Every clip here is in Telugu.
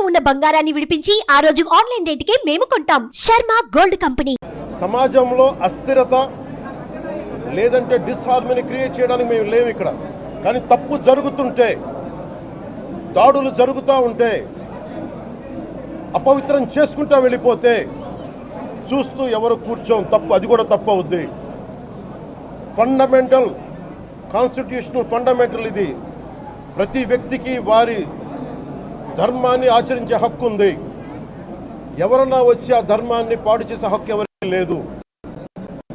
ఇంట్లో ఉన్న బంగారాన్ని విడిపించి ఆ రోజు ఆన్లైన్ రేటుకే మేము కొంటాం. Sharma gold company. సమాజంలో అస్థిరత లేదంటే డిస్హార్మోని క్రియేట్ చేయడానికి మేము లేవు ఇక్కడ. కానీ తప్పు జరుగుతుంటే దాడులు జరుగుతూ ఉంటే అపవిత్రం చేసుకుంటా వెళ్ళిపోతే చూస్తూ ఎవరు కూర్చోం తప్పు అది కూడా తప్పు అవుద్ది. ఫండమెంటల్ కాన్స్టిట్యూషనల్ ఫండమెంటల్ ఇది. ప్రతి వ్యక్తికి వారి ధర్మాన్ని ఆచరించే హక్కు ఉంది. ఎవరన్నా వచ్చి ఆ ధర్మాన్ని పాడు చేసే హక్కు ఎవరికి లేదు.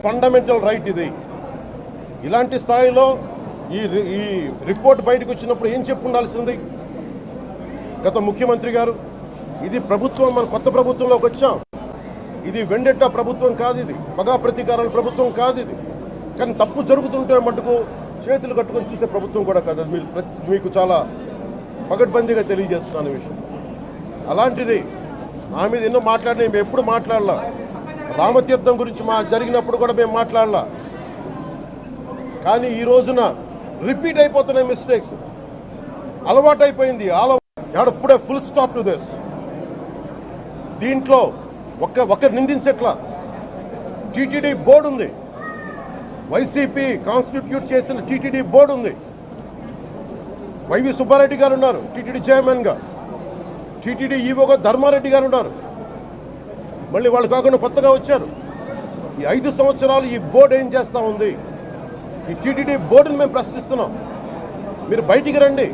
ఫండమెంటల్ రైట్ ఇది. ఇలాంటి స్థాయిలో ఈ రి- ఈ రిపోర్ట్ బయటకు వచ్చినప్పుడు ఏం చెప్పుకుండాల్సింది గత ముఖ్యమంత్రి గారు ఇది ప్రభుత్వం మన కొత్త ప్రభుత్వంలోకి వచ్చాం. ఇది వెండెట్ట ప్రభుత్వం కాదు ఇది. మగా ప్రతీకారాల ప్రభుత్వం కాదు ఇది. కానీ తప్పు జరుగుతుంటే మటుకు చేతులు కట్టుకొని చూసే ప్రభుత్వం కూడా కాదు. మీరు ప్రతి- మీకు చాలా పగడ్బందీగా తెలియజేస్తున్నాను విషయం. అలాంటిది నా మీద ఎన్నో మాట్లాడినా మేము ఎప్పుడు మాట్లాడలా. రామతీర్థం గురించి మా జరిగినప్పుడు కూడా మేము మాట్లాడలా. కానీ ఈ రోజున రిపీట్ అయిపోతున్నాయి మిస్టేక్స్. అలవాటైపోయింది. ఆల ఎప్పుడే ఫుల్ స్టాప్ టు దిస్. దీంట్లో ఒక్క ఒకరు నిందించట్లా. టీటీడీ బోర్డు ఉంది. వైసీపీ కాన్స్టిట్యూట్ చేసిన టీటీడీ బోర్డు ఉంది. వైవి సుబ్బారెడ్డి గారు ఉన్నారు టీటీడీ చైర్మన్గా టీటీడీ ఈవోగా ధర్మారెడ్డి గారు ఉన్నారు. మళ్ళీ వాళ్ళు కాకుండా కొత్తగా వచ్చారు. ఈ ఐదు సంవత్సరాలు ఈ బోర్డు ఏం చేస్తూ ఉంది? ఈ టీటీడీ బోర్డుని మేము ప్రశ్నిస్తున్నాం. మీరు బయటికి రండి.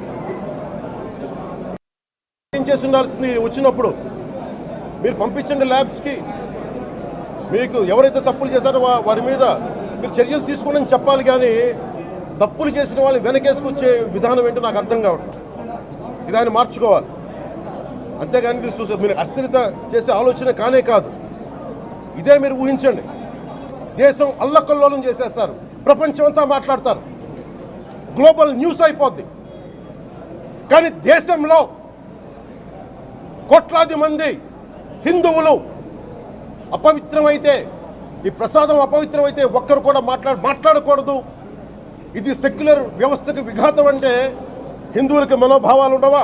ఏం చేసి ఉండాల్సింది వచ్చినప్పుడు? మీరు పంపించండి ల్యాబ్స్కి. మీకు ఎవరైతే తప్పులు చేశారో వారి మీద మీరు చర్యలు తీసుకోండి చెప్పాలి కానీ తప్పులు చేసిన వాళ్ళని వెనకేసుకొచ్చే విధానం ఏంటో నాకు అర్థం కావడం ఇదాన్ని మార్చుకోవాలి. అంతేగాని ఇది చూసే మీరు అస్థిరత చేసే ఆలోచన కానే కాదు. ఇదే మీరు ఊహించండి. దేశం అల్లకల్లోలం చేసేస్తారు. ప్రపంచం అంతా మాట్లాడతారు. గ్లోబల్ న్యూస్ అయిపోద్ది. కానీ దేశంలో కోట్లాది మంది హిందువులు అపవిత్రమైతే ఈ ప్రసాదం అపవిత్రమైతే ఒక్కరు కూడా మాట్లాడ మాట్లాడకూడదు. ఇది సెక్యులర్ వ్యవస్థకు విఘాతం అంటే హిందువులకి మనోభావాలు ఉండవా?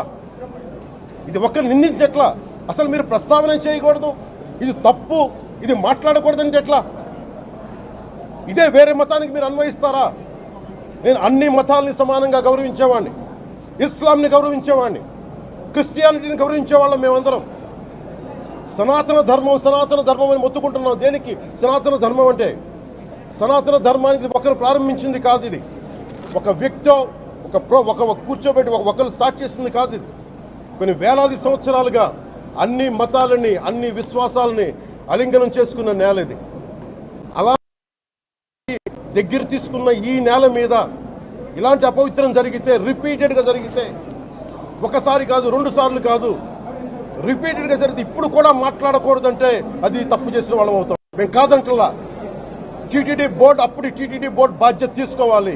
ఇది ఒక్కరు నిందించట్లా? అసలు మీరు ప్రస్తావన చేయకూడదు? ఇది తప్పు? ఇది మాట్లాడకూడదంటే ఎట్లా? ఇదే వేరే మతానికి మీరు అన్వయిస్తారా? నేను అన్ని మతాల్ని సమానంగా గౌరవించేవాడిని ఇస్లాంని గౌరవించేవాడిని క్రిస్టియానిటీని గౌరవించేవాళ్ళం మేమందరం. సనాతన ధర్మం సనాతన ధర్మం అని మొత్తుకుంటున్నాం దేనికి? సనాతన ధర్మం అంటే సనాతన ధర్మానికి ఒకరు ప్రారంభించింది కాదు ఇది. ఒక వ్యక్తి ఒక ప్రో ఒక కూర్చోబెట్టి ఒక ఒకరు స్టార్ట్ చేసింది కాదు ఇది. కొన్ని వేలాది సంవత్సరాలుగా అన్ని మతాలని అన్ని విశ్వాసాలని అలింగనం చేసుకున్న నేల ఇది. అలా దగ్గర తీసుకున్న ఈ నేల మీద ఇలాంటి అపవిత్రం జరిగితే రిపీటెడ్గా జరిగితే ఒకసారి కాదు రెండు సార్లు కాదు రిపీటెడ్గా జరిగితే ఇప్పుడు కూడా మాట్లాడకూడదంటే అది తప్పు చేసిన వాళ్ళం అవుతాం. మేము కాదంటలా. టీటీడీ బోర్డు అప్పుడు టీటీడీ బోర్డు బాధ్యత తీసుకోవాలి.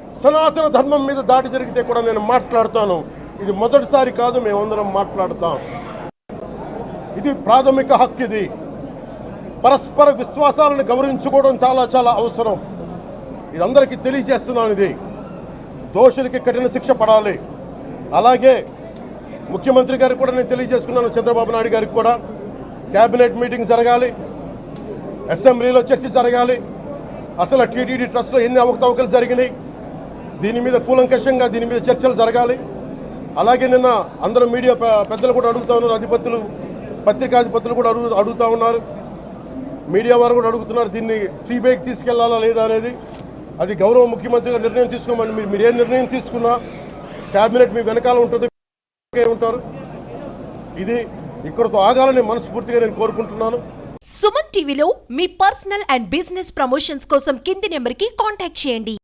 సనాతన ధర్మం మీద దాడి జరిగితే కూడా నేను మాట్లాడతాను. ఇది మొదటిసారి కాదు మేమందరం మాట్లాడతాం. ఇది ప్రాథమిక హక్కు ఇది. పరస్పర విశ్వాసాలను గౌరవించుకోవడం చాలా చాలా అవసరం. ఇది అందరికీ తెలియజేస్తున్నాను ఇది. దోషులకి కఠిన శిక్ష పడాలి. అలాగే ముఖ్యమంత్రి గారికి కూడా నేను తెలియజేసుకున్నాను చంద్రబాబు నాయుడు గారికి కూడా. క్యాబినెట్ మీటింగ్ జరగాలి. అసెంబ్లీలో చర్చ జరగాలి. అసలు టీటీడీ ట్రస్ట్లో ఎన్ని అవకతవకలు జరిగినాయి? దీని మీద కూలంకషంగా దీని మీద చర్చలు జరగాలి. అలాగే నిన్న అందరం మీడియా పెద్దలు కూడా అడుగుతా ఉన్నారు అధిపతులు పత్రికాధిపతులు కూడా అడుగు అడుగుతూ ఉన్నారు. మీడియా వారు కూడా అడుగుతున్నారు దీన్ని సిబిఐకి తీసుకెళ్ళాలా లేదా అనేది. అది గౌరవ ముఖ్యమంత్రిగా నిర్ణయం తీసుకోమని మీరు మీరు ఏ నిర్ణయం తీసుకున్నా క్యాబినెట్ మీ వెనకాల ఉంటుంది ఉంటారు. ఇది ఇక్కడతో ఆగాలని మనస్ఫూర్తిగా నేను కోరుకుంటున్నాను. సుమన్ టీవీలో మీ పర్సనల్ అండ్ బిజినెస్ ప్రమోషన్స్ కోసం కింది నెంబర్కి కాంటాక్ట్ చేయండి.